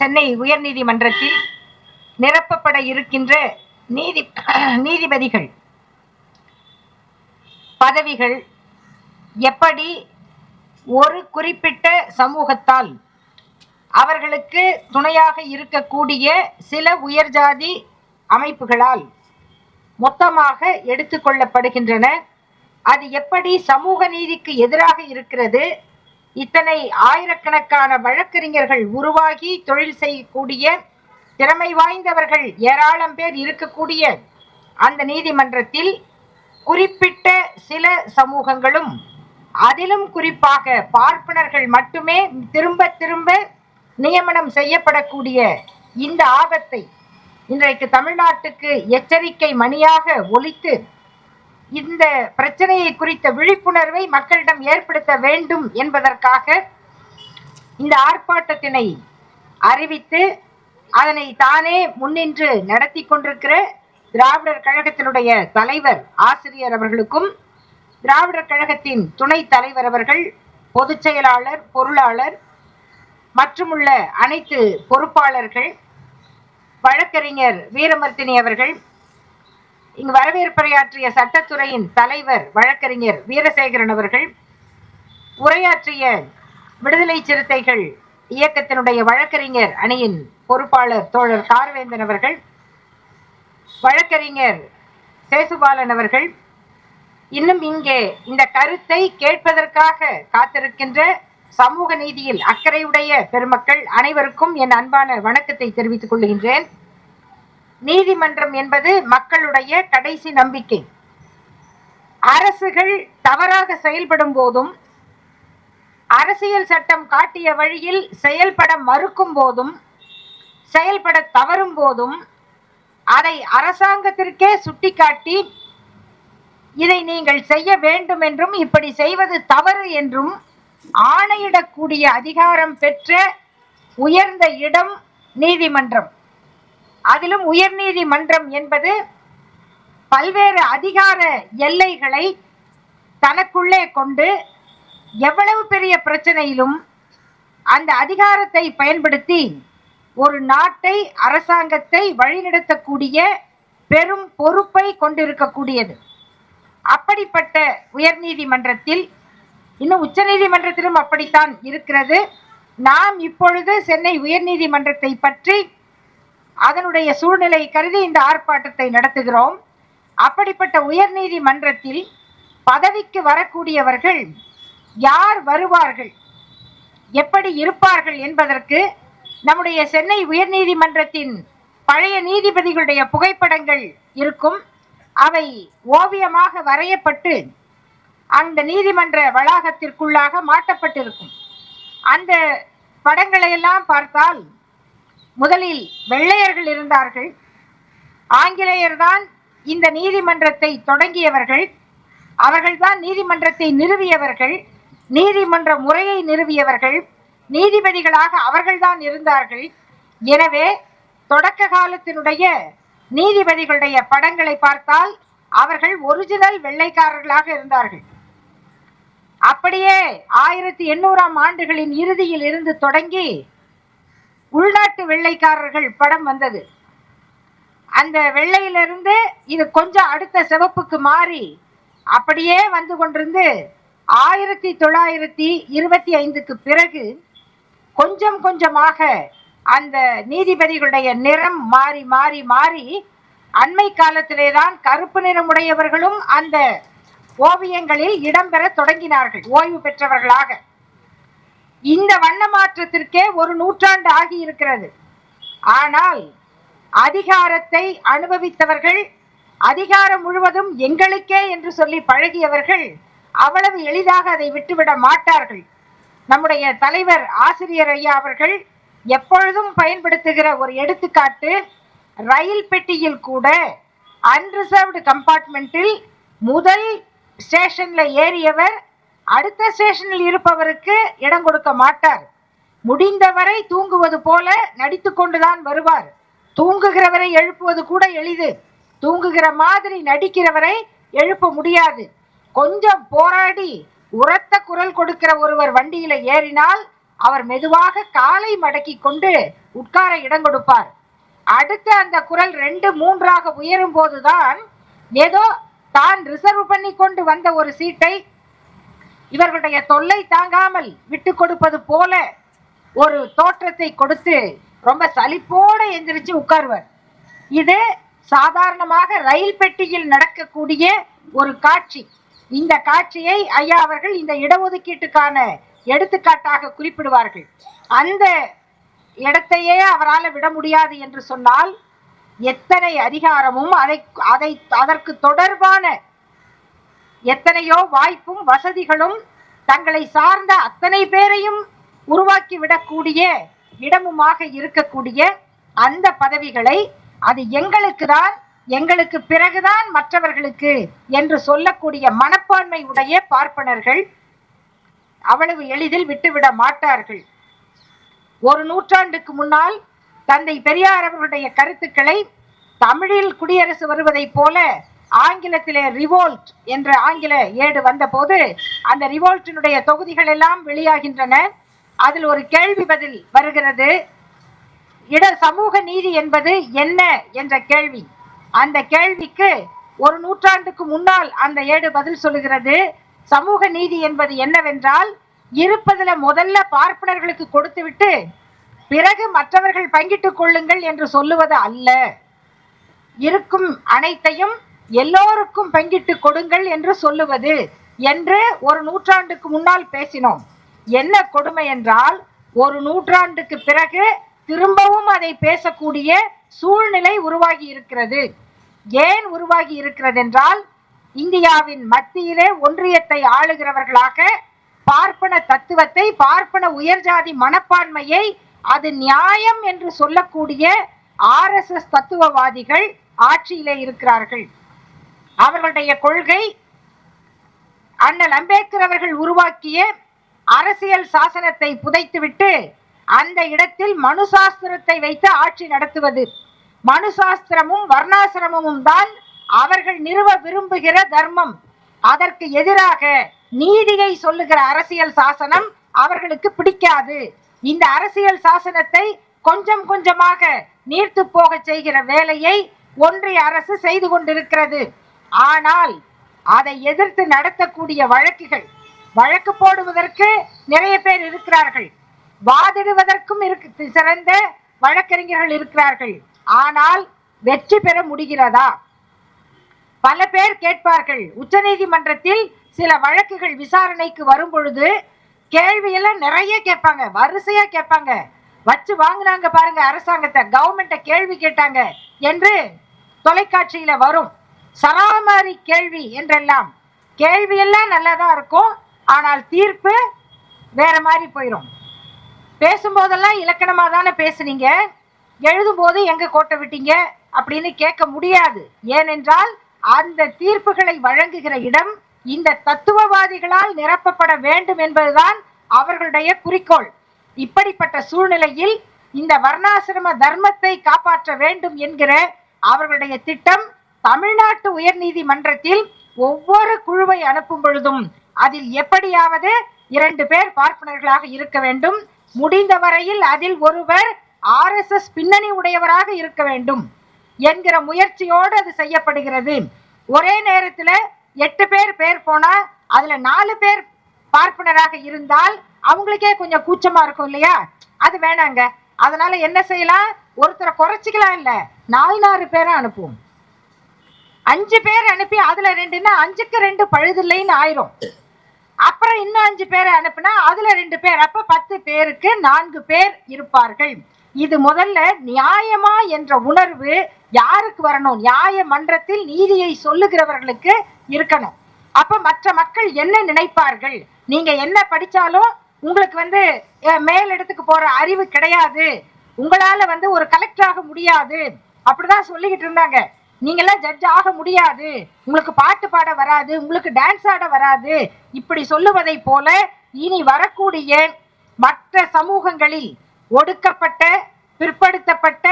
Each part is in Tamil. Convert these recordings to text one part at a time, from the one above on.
சென்னை உயர்நீதிமன்றத்தில் நிரப்பப்பட இருக்கின்ற நீதி நீதிபதிகள் பதவிகள் எப்படி ஒரு குறிப்பிட்ட சமூகத்தால் அவர்களுக்கு துணையாக இருக்கக்கூடிய சில உயர்ஜாதி அமைப்புகளால் மொத்தமாக எடுத்துக்கொள்ளப்படுகின்றன அது எப்படி சமூக நீதிக்கு எதிராக இருக்கிறது? இத்தனை ஆயிரக்கணக்கான வழக்கறிஞர்கள் உருவாகி தொழில் செய்யக்கூடிய திறமை வாய்ந்தவர்கள் ஏராளம் பேர் இருக்கக்கூடிய அந்த நீதிமன்றத்தில் குறிப்பிட்ட சில சமூகங்களும் அதிலும் குறிப்பாக பார்ப்பனர்கள் மட்டுமே திரும்ப திரும்ப நியமனம் செய்யப்படக்கூடிய இந்த ஆபத்தை இன்றைக்கு தமிழ்நாட்டுக்கு எச்சரிக்கை மணியாக ஒலித்து இந்த பிரச்சனையை குறித்த விழிப்புணர்வை மக்களிடம் ஏற்படுத்த வேண்டும் என்பதற்காக இந்த ஆர்ப்பாட்டத்தினை அறிவித்து அதனை தானே முன்னின்று நடத்தி கொண்டிருக்கிற திராவிடர் கழகத்தினுடைய தலைவர் ஆசிரியர் அவர்களுக்கும் திராவிடர் கழகத்தின் துணை தலைவர் அவர்கள் பொதுச் செயலாளர் பொருளாளர் மற்றுமுள்ள அனைத்து பொறுப்பாளர்கள் வழக்கறிஞர் வீரமர்த்தினி அவர்கள் இங்கு வரவேற்புரையாற்றிய சட்டத்துறையின் தலைவர் வழக்கறிஞர் வீரசேகரன் அவர்கள் உரையாற்றிய விடுதலை சிறுத்தைகள் இயக்கத்தினுடைய வழக்கறிஞர் அணியின் பொறுப்பாளர் தோழர் கார்வேந்தன் அவர்கள் வழக்கறிஞர் சேசுபாலன் அவர்கள் இன்னும் இங்கே இந்த கருத்தை கேட்பதற்காக காத்திருக்கின்ற சமூக நீதியில் அக்கறையுடைய பெருமக்கள் அனைவருக்கும் என் அன்பான வணக்கத்தை தெரிவித்துக் கொள்கின்றேன். நீதிமன்றம் என்பது மக்களுடைய கடைசி நம்பிக்கை. அரசுகள் தவறாக செயல்படும் போதும் அரசியல் சட்டம் காட்டிய வழியில் செயல்பட மறுக்கும் போதும் செயல்பட தவறும் போதும் அதை அரசாங்கத்திற்கே சுட்டிக்காட்டி இதை நீங்கள் செய்ய வேண்டும் என்றும் இப்படி செய்வது தவறு என்றும் ஆணையிடக்கூடிய அதிகாரம் பெற்ற உயர்ந்த இடம் நீதிமன்றம். அதிலும் உயர்நீதிமன்றம் என்பது பல்வேறு அதிகார எல்லைகளை தனக்குள்ளே கொண்டு எவ்வளவு பெரிய பிரச்சனையிலும் அந்த அதிகாரத்தை பயன்படுத்தி ஒரு நாட்டை அரசாங்கத்தை வழிநடத்தக்கூடிய பெரும் பொறுப்பை கொண்டிருக்கக்கூடியது. அப்படிப்பட்ட உயர்நீதிமன்றத்தில் இன்னும் உச்சநீதிமன்றத்திலும் அப்படித்தான் இருக்கிறது. நாம் இப்பொழுது சென்னை உயர்நீதிமன்றத்தை பற்றி அதனுடைய சூழ்நிலை கருதி இந்த ஆர்ப்பாட்டத்தை நடத்துகிறோம். அப்படிப்பட்ட உயர்நீதிமன்றத்தில் பதவிக்கு வரக்கூடியவர்கள் யார் வருவார்கள்? எப்படி இருப்பார்கள் என்பதற்கு நம்முடைய சென்னை உயர்நீதிமன்றத்தின் பழைய நீதிபதிகளுடைய புகைப்படங்கள் இருக்கும். அவை ஓவியமாக வரையப்பட்டு அந்த நீதிமன்ற வளாகத்திற்குள்ளாக மாட்டப்பட்டிருக்கும் அந்த படங்களை எல்லாம் பார்த்தால் முதலில் வெள்ளையர்கள் இருந்தார்கள். ஆங்கிலேயர்தான் இந்த நீதிமன்றத்தை தொடங்கியவர்கள். அவர்கள்தான் நீதிமன்றத்தை நிறுவியவர்கள். நீதிமன்ற முறையை நிறுவியவர்கள். நீதிபதிகளாக அவர்கள்தான் இருந்தார்கள். எனவே தொடக்க காலத்தினுடைய நீதிபதிகளுடைய படங்களை பார்த்தால் அவர்கள் ஒரிஜினல் வெள்ளைக்காரர்களாக இருந்தார்கள். அப்படியே ஆயிரத்தி எண்ணூறாம் ஆண்டுகளின் இறுதியில் இருந்து தொடங்கி உள்நாட்டு வெள்ளைக்காரர்கள் படம் வந்தது. அந்த வெள்ளையிலிருந்து இது கொஞ்சம் அடுத்த சிவப்புக்கு மாறி அப்படியே வந்து கொண்டிருந்து ஆயிரத்தி தொள்ளாயிரத்தி இருபத்தி ஐந்துக்கு பிறகு கொஞ்சம் கொஞ்சமாக அந்த நீதிபதிகளுடைய நிறம் மாறி மாறி மாறி அண்மை காலத்திலே தான் கருப்பு நிறமுடையவர்களும் அந்த ஓவியங்களில் இடம்பெற தொடங்கினார்கள் ஓய்வு பெற்றவர்களாக. இந்த வண்ண மாற்றத்திற்கே ஒரு நூற்றாண்டு ஆகி இருக்கிறது ஆனால் அதிகாரத்தை அனுபவித்தவர்கள் அதிகாரம் முழுவதும் எங்களுக்கே என்று சொல்லி பழகியவர்கள் அவ்வளவு எளிதாக அதை விட்டுவிட மாட்டார்கள். நம்முடைய தலைவர் ஆசிரியர் ஐயா அவர்கள் எப்பொழுதும் பயன்படுத்துகிற ஒரு எடுத்துக்காட்டு ரயில் பெட்டியில் கூட அன்ரிசர்வ்டு கம்பார்ட்மெண்ட்டில் முதல் ஸ்டேஷன்ல ஏறியவர் அடுத்த ஸ்டேஷனில் இருப்பவருக்கு இடம் கொடுக்க மாட்டார். முடிந்தவரை தூங்குவது போல நடித்து கொண்டுதான் வருவார். தூங்குகிறவரை எழுப்புவது கூட எளிது. தூங்குகிற மாதிரி நடிக்கிறவரை எழுப்ப முடியாது. கொஞ்சம் போராடி உரத்த குரல் கொடுக்கிற ஒருவர் வண்டியில ஏறினால் அவர் மெதுவாக காலை மடக்கி கொண்டு உட்கார இடம் கொடுப்பார். அடுத்து அந்த குரல் ரெண்டு மூன்றாக உயரும் போதுதான் ஏதோ தான் ரிசர்வ் பண்ணி கொண்டு வந்த ஒரு சீட்டை இவர்களுடைய தொல்லை தாங்காமல் விட்டு கொடுப்பது போல ஒரு தோற்றத்தை கொடுத்து ரொம்ப சலிப்போடு எந்திரிச்சு உட்காருவர். இது சாதாரணமாக ரயில் பெட்டியில் நடக்கக்கூடிய ஒரு காட்சி. இந்த காட்சியை ஐயா அவர்கள் இந்த இடஒதுக்கீட்டுக்கான எடுத்துக்காட்டாக குறிப்பிடுவார்கள். அந்த இடத்தையே அவரால் விட முடியாது என்று சொன்னால் எத்தனை அதிகாரமும் அதை அதை அதற்கு தொடர்பான எத்தனையோ வாய்ப்பும் வசதிகளும் தங்களை சார்ந்த அத்தனை பேரையும் உருவாக்கி விடக்கூடிய இடமுமாக இருக்கக்கூடிய அந்த பதவிகளை அது எங்களுக்கு தான் எங்களுக்கு பிறகுதான் மற்றவர்களுக்கு என்று சொல்லக்கூடிய மனப்பான்மை உடைய பார்ப்பனர்கள் அவ்வளவு எளிதில் விட்டுவிட மாட்டார்கள். ஒரு நூற்றாண்டுக்கு முன்னால் தந்தை பெரியார் அவர்களுடைய கருத்துக்களை தமிழில் குடியரசு வருவதைப் போல ஆங்கிலத்திலே ரிவோல்ட் என்ற ஆங்கில ஏடு வந்தபோது அந்த ரிவோல்ட்டினுடைய தொகுதிகள் எல்லாம் வெளியாகின்றன. அதில் ஒரு கேள்வி பதில் வருகிறது. இட சமூக நீதி என்பது என்ன என்ற கேள்வி. அந்த கேள்விக்கு ஒரு நூற்றாண்டுக்கு முன்னால் அந்த ஏடு பதில் சொல்லுகிறது. சமூக நீதி என்பது என்னவென்றால் இருப்பதுல முதல்ல பார்ப்பனர்களுக்கு கொடுத்துவிட்டு பிறகு மற்றவர்கள் பங்கிட்டுக் கொள்ளுங்கள் என்று சொல்லுவது அல்ல. இருக்கும் அனைத்தையும் எல்லோருக்கும் பங்கிட்டு கொடுங்கள் என்று சொல்லுவது என்று ஒரு நூற்றாண்டுக்கு முன்னால் பேசினோம். என்ன கொடுமை என்றால் ஒரு நூற்றாண்டுக்கு பிறகு திரும்பவும் அதை பேசக்கூடிய சூழ்நிலை உருவாகி இருக்கிறது. ஏன் உருவாகி இருக்கிறது என்றால் இந்தியாவின் மத்தியிலே ஒன்றியத்தை ஆளுகிறவர்களாக பார்ப்பன தத்துவத்தை பார்ப்பன உயர்ஜாதி மனப்பான்மையை அது நியாயம் என்று சொல்லக்கூடிய ஆர்எஸ்எஸ் தத்துவவாதிகள் ஆட்சியிலே இருக்கிறார்கள். அவர்களுடைய கொள்கை அண்ணல் அம்பேத்கர் அவர்கள் உருவாக்கிய அரசியல் சாசனத்தை புதைத்துவிட்டு அந்த இடத்தில் மனு சாஸ்திரத்தை வைத்து ஆட்சி நடத்துவது. மனு சாஸ்திரமும் வர்ணாசிரமமும் தான் அவர்கள் நிறுவ விரும்புகிற தர்மம். அதற்கு எதிராக நீதியை சொல்லுகிற அரசியல் சாசனம் அவர்களுக்கு பிடிக்காது. இந்த அரசியல் சாசனத்தை கொஞ்சம் கொஞ்சமாக நீர்த்து போக செய்கிற வேலையை ஒன்றிய அரசு செய்து கொண்டிருக்கிறது. ஆனால் அதை எதிர்த்து நடத்தக்கூடிய வழக்குகள் வழக்கு போடுவதற்கு நிறைய பேர் இருக்கிறார்கள். வாதிடுவதற்கும் இருக்கு சிறந்த வழக்கறிஞர்கள் இருக்கிறார்கள். ஆனால் வெற்றி பெற முடிகிறதா? பல பேர் கேட்பார்கள் உச்சநீதிமன்றத்தில் சில வழக்குகள் விசாரணைக்கு வரும் பொழுது கேள்வியெல்லாம் நிறைய கேட்பாங்க வரிசையா கேட்பாங்க. வச்சு வாங்கினாங்க பாருங்க அரசாங்கத்தை கவர்மெண்ட்டை கேள்வி கேட்டாங்க என்று தொலைக்காட்சியில வரும். சராமாரி கேள்வி என்றெல்லாம். கேள்வியெல்லாம் நல்லா தான் இருக்கும். ஆனால் தீர்ப்பு வேற மாதிரி போயிடும் பேசும்போதெல்லாம் இலக்கணமாக தானே பேசுனீங்க. எழுதும்போது எங்க கோட்டை விட்டீங்க அப்படின்னு கேட்க முடியாது. ஏனென்றால் அந்த தீர்ப்புகளை வழங்குகிற இடம் இந்த தத்துவவாதிகளால் நிரப்பப்பட வேண்டும் என்பதுதான் அவர்களுடைய குறிக்கோள். இப்படிப்பட்ட சூழ்நிலையில் இந்த வர்ணாசிரம தர்மத்தை காப்பாற்ற வேண்டும் என்கிற அவர்களுடைய திட்டம் தமிழ்நாட்டு உயர்நீதிமன்றத்தில் ஒவ்வொரு குழுவை அனுப்பும் பொழுதும் அதில் எப்படியாவது இரண்டு பேர் பார்ப்பனர்களாக இருக்க வேண்டும். முடிந்த வரையில் அதில் ஒருவர் ஆர்எஸ்எஸ் பின்னணி உடையவராக இருக்க வேண்டும் என்கிற முயற்சியோடு அது செய்யப்படுகிறது. ஒரே நேரத்துல எட்டு பேர் பேர் போனா அதுல நாலு பேர் பார்ப்பனராக இருந்தால் அவங்களுக்கே கொஞ்சம் கூச்சமா இருக்கும் இல்லையா? அது வேணாங்க. அதனால என்ன செய்யலாம்? ஒருத்தரை குறைச்சிக்கலாம் இல்ல. நாலு நாலு பேரை அனுப்புவோம். அஞ்சு பேர் அனுப்பி அதுல ரெண்டுன்னா அஞ்சுக்கு ரெண்டு பழுதில்லைன்னு ஆயிரும். அப்புறம் இன்னும் அஞ்சு பேரை அனுப்புனா அதுல ரெண்டு பேர். அப்ப பத்து பேருக்கு நான்கு பேர் இருப்பார்கள். இது முதல்ல நியாயமா என்ற உணர்வு யாருக்கு வரணும்? நியாய மன்றத்தில் நீதியை சொல்லுகிறவர்களுக்கு இருக்கணும். அப்ப மற்ற மக்கள் என்ன நினைப்பார்கள்? நீங்க என்ன படிச்சாலும் உங்களுக்கு வந்து மேலிடத்துக்கு மேல் இடத்துக்கு போற அறிவு கிடையாது. உங்களால வந்து ஒரு கலெக்டர் ஆக முடியாது. அப்படிதான் சொல்லிக்கிட்டு இருந்தாங்க. நீங்கெல்லாம் ஜட்ஜ் ஆக முடியாது. உங்களுக்கு பாட்டு பாட வராது உங்களுக்கு டான்ஸ் ஆட வராது. இப்படி சொல்லுவதை போல இனி வரக்கூடிய மற்ற சமூகங்களில் ஒடுக்கப்பட்ட பிற்படுத்தப்பட்ட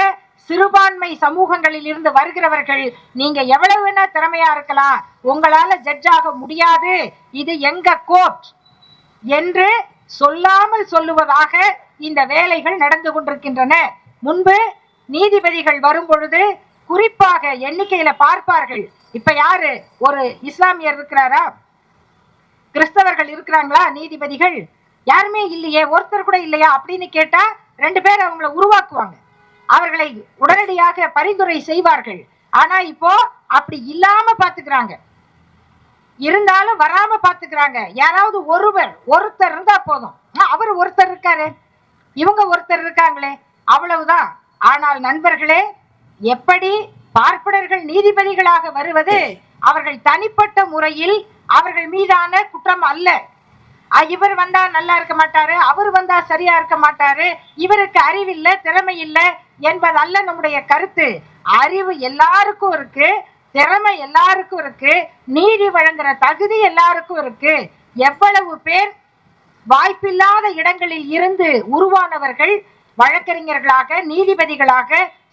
சிறுபான்மை சமூகங்களில் இருந்து வருகிறவர்கள் நீங்க எவ்வளவு வேணா திறமையா இருக்கலாம்? உங்களால ஜட்ஜ் ஆக முடியாது. இது எங்க கோர்ட் என்று சொல்லாமல் சொல்லுவதாக இந்த வேலைகள் நடந்து கொண்டிருக்கின்றன. முன்பு நீதிபதிகள் வரும் பொழுது குறிப்பாக எண்ணிக்கையில பார்ப்பார்கள். இப்ப யாரு? ஒரு இஸ்லாமியர் இருக்கிறாரா? கிறிஸ்தவர்கள் இருக்கிறாங்களா? நீதிபதிகள்? யாருமே இல்லையே ஒருத்தர் கூட இல்லையா அப்படின்னு கேட்டா ரெண்டு பேர் அவங்கள உருவாக்குவாங்க. அவர்களை உடனடியாக பரிந்துரை செய்வார்கள். ஆனா இப்போ அப்படி இல்லாம பாத்துக்கிறாங்க. இருந்தாலும் வராம பாத்துக்கிறாங்க. யாராவது ஒருவர் ஒருத்தர் இருந்தா போதும். அவர் ஒருத்தர் இருக்காரு. இவங்க ஒருத்தர் இருக்காங்களே. அவ்வளவுதான். ஆனால் நண்பர்களே எப்படி பார்ப்பனர்கள் நீதிபதிகளாக வருவது? அவர்கள் தனிப்பட்ட முறையில் அவர்கள் மீதான குற்றம் அல்ல. இவர் வந்தா நல்லா இருக்க மாட்டாரு அவர் வந்தா சரியா இருக்க மாட்டாரு இவருக்கு அறிவில்லை திறமை இல்லை என்பது அல்ல நம்முடைய கருத்து. அறிவு எல்லாருக்கும் இருக்கு திறமை எல்லாருக்கும் இருக்கு நீதி வழங்குற தகுதி எல்லாருக்கும் இருக்கு. எவ்வளவு பேர் வாய்ப்பில்லாத இடங்களில் இருந்து உருவானவர்கள் வழக்கறிஞர்களாக நீதிபதிகளாக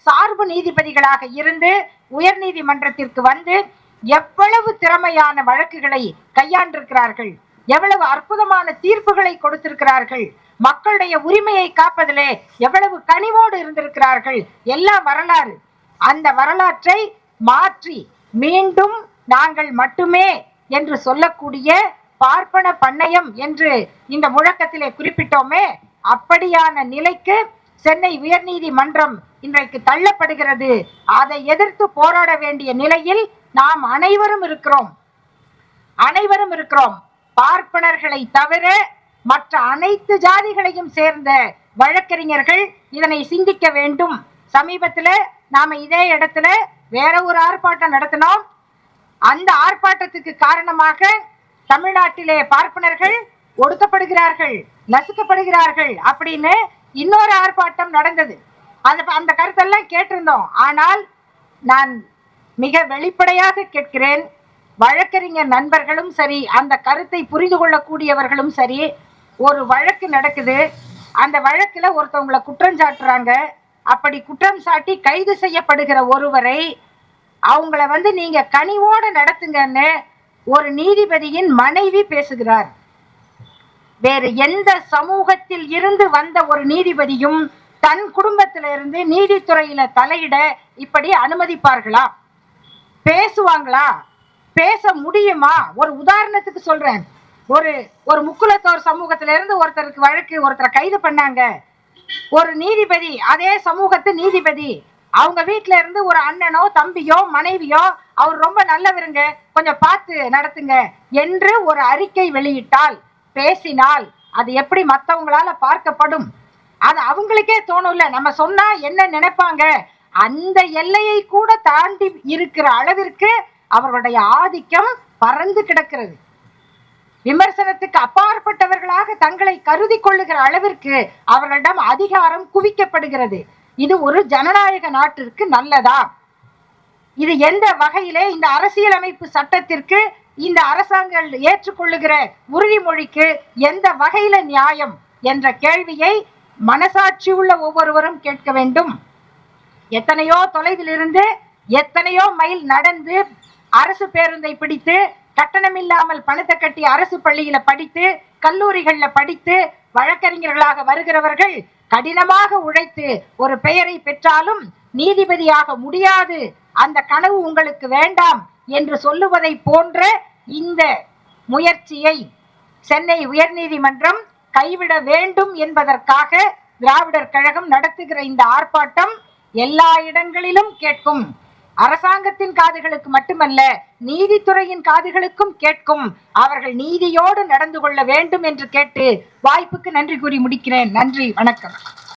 சார்பு நீதிபதிகளாக இருந்து உயர் நீதிமன்றத்திற்கு வந்து எவ்வளவு திறமையான வழக்குகளை கையாண்டிருக்கிறார்கள் எவ்வளவு அற்புதமான தீர்ப்புகளை கொடுத்திருக்கிறார்கள் மக்களுடைய உரிமையை காப்பதிலே எவ்வளவு கனிவோடு இருந்திருக்கிறார்கள் எல்லாம் வரலாறு. அந்த வரலாற்றை மாற்றி மீண்டும் நாங்கள் மட்டுமே என்று சொல்லக்கூடிய பார்ப்பன பண்ணையம் என்று இந்த முழக்கத்திலே குறிப்பிட்டோமே அப்படியான நிலைக்கு சென்னை உயர்நீதிமன்றம் இன்றைக்கு தள்ளப்படுகிறது. அதை எதிர்த்து போராட வேண்டிய நிலையில் நாம் அனைவரும் இருக்கிறோம். அனைவரும் இருக்கிறோம். பார்ப்பனர்களை தவிர மற்ற அனைத்து ஜாதிகளையும் சேர்ந்த வழக்கறிஞர்கள் இதனை சிந்திக்க வேண்டும். சமீபத்துல நாம இதே இடத்துல வேற ஒரு ஆர்ப்பாட்டம் நடத்தினோம். அந்த ஆர்ப்பாட்டத்துக்கு காரணமாக தமிழ்நாட்டிலே பார்ப்பனர்கள் ஒடுக்கப்படுகிறார்கள். நசுக்கப்படுகிறார்கள் அப்படின்னு இன்னொரு ஆர்ப்பாட்டம் நடந்தது. அந்த அந்த கருத்தெல்லாம் கேட்டிருந்தோம். ஆனால் நான் மிக வெளிப்படையாக கேட்கிறேன். வழக்கறிஞர் நண்பர்களும் சரி அந்த கருத்தை புரிந்து கொள்ளக்கூடியவர்களும் சரி ஒரு வழக்கு நடக்குது. அந்த வழக்கில் ஒருத்தவங்களை குற்றம் சாட்டுறாங்க. அப்படி குற்றம் சாட்டி கைது செய்யப்படுகிற ஒருவரை அவங்கள வந்து நீங்க கனிவோட நடத்துங்கன்னு ஒரு நீதிபதியின் மனைவி பேசுகிறார். வேறு எந்த சமூகத்தில் இருந்து வந்த ஒரு நீதிபதியும் தன் குடும்பத்தில இருந்து நீதித்துறையில தலையிட இப்படி அனுமதிப்பார்களா? பேசுவாங்களா? பேச முடியுமா? ஒரு உதாரணத்துக்கு சொல்றேன். ஒரு ஒரு முக்குலத்தோர் சமூகத்தில இருந்து ஒருத்தருக்கு வழக்கு ஒருத்தரை கைது பண்ணாங்க. ஒரு நீதிபதி அதே சமூகத்து நீதிபதி. அவங்க வீட்டுல இருந்து ஒரு அண்ணனோ தம்பியோ மனைவியோ அவர் ரொம்ப நல்லவருங்க. கொஞ்சம் பார்த்து நடத்துங்க என்று ஒரு அறிக்கை வெளியிட்டால் பேசினால் அது எப்படி மத்தவங்களால பார்க்கப்படும்? அது அவங்களுக்கே தோணும்ல. நம்ம சொன்னா என்ன நினைப்பாங்க? அந்த எல்லையை கூட தாண்டி இருக்கிற அளவிற்கு அவர்களுடைய ஆதிக்கம் பறந்து கிடக்கிறது. விமர்சனத்துக்கு அப்பாற்பட்டவர்களாக தங்களை கருதி கொள்ளுகிற அளவிற்கு அவர்களிடம் அதிகாரம் குவிக்கப்படுகிறது. இது ஒரு ஜனநாயக நாட்டிற்கு நல்லதா? இது எந்த வகையிலே இந்த அரசியலமைப்பு சட்டத்திற்கு இந்த அரசாங்கம் ஏற்றுக்கொள்ளுகிற உறுதிமொழிக்கு எந்த வகையில நியாயம் என்ற கேள்வியை மனசாட்சி உள்ள ஒவ்வொருவரும் கேட்க வேண்டும். எத்தனையோ தொலைவில் இருந்து எத்தனையோ மைல் நடந்து அரசு பேருந்தை பிடித்து கட்டணம் இல்லாமல் பணத்தை கட்டி அரசு பள்ளியில படித்து கல்லூரிகள்ல படித்து வழக்கறிஞர்களாக வருகிறவர்கள் கடினமாக உழைத்து ஒரு பெயரை பெற்றாலும் நீதிபதியாக முடியாது. அந்த கனவு உங்களுக்கு வேண்டாம். என்று சொல்லுவதை போன்ற இந்த முயற்சியை சென்னை உயர்நீதிமன்றம் கைவிட வேண்டும் என்பதற்காக திராவிடர் கழகம் நடத்துகிற இந்த ஆர்ப்பாட்டம் எல்லா இடங்களிலும் கேட்கும். அரசாங்கத்தின் காதுகளுக்கு மட்டுமல்ல நீதித்துறையின் காதுகளுக்கும் கேட்கும். அவர்கள் நீதியோடு நடந்து கொள்ள வேண்டும் என்று கேட்டு வாய்ப்புக்கு நன்றி கூறி முடிக்கிறேன். நன்றி வணக்கம்.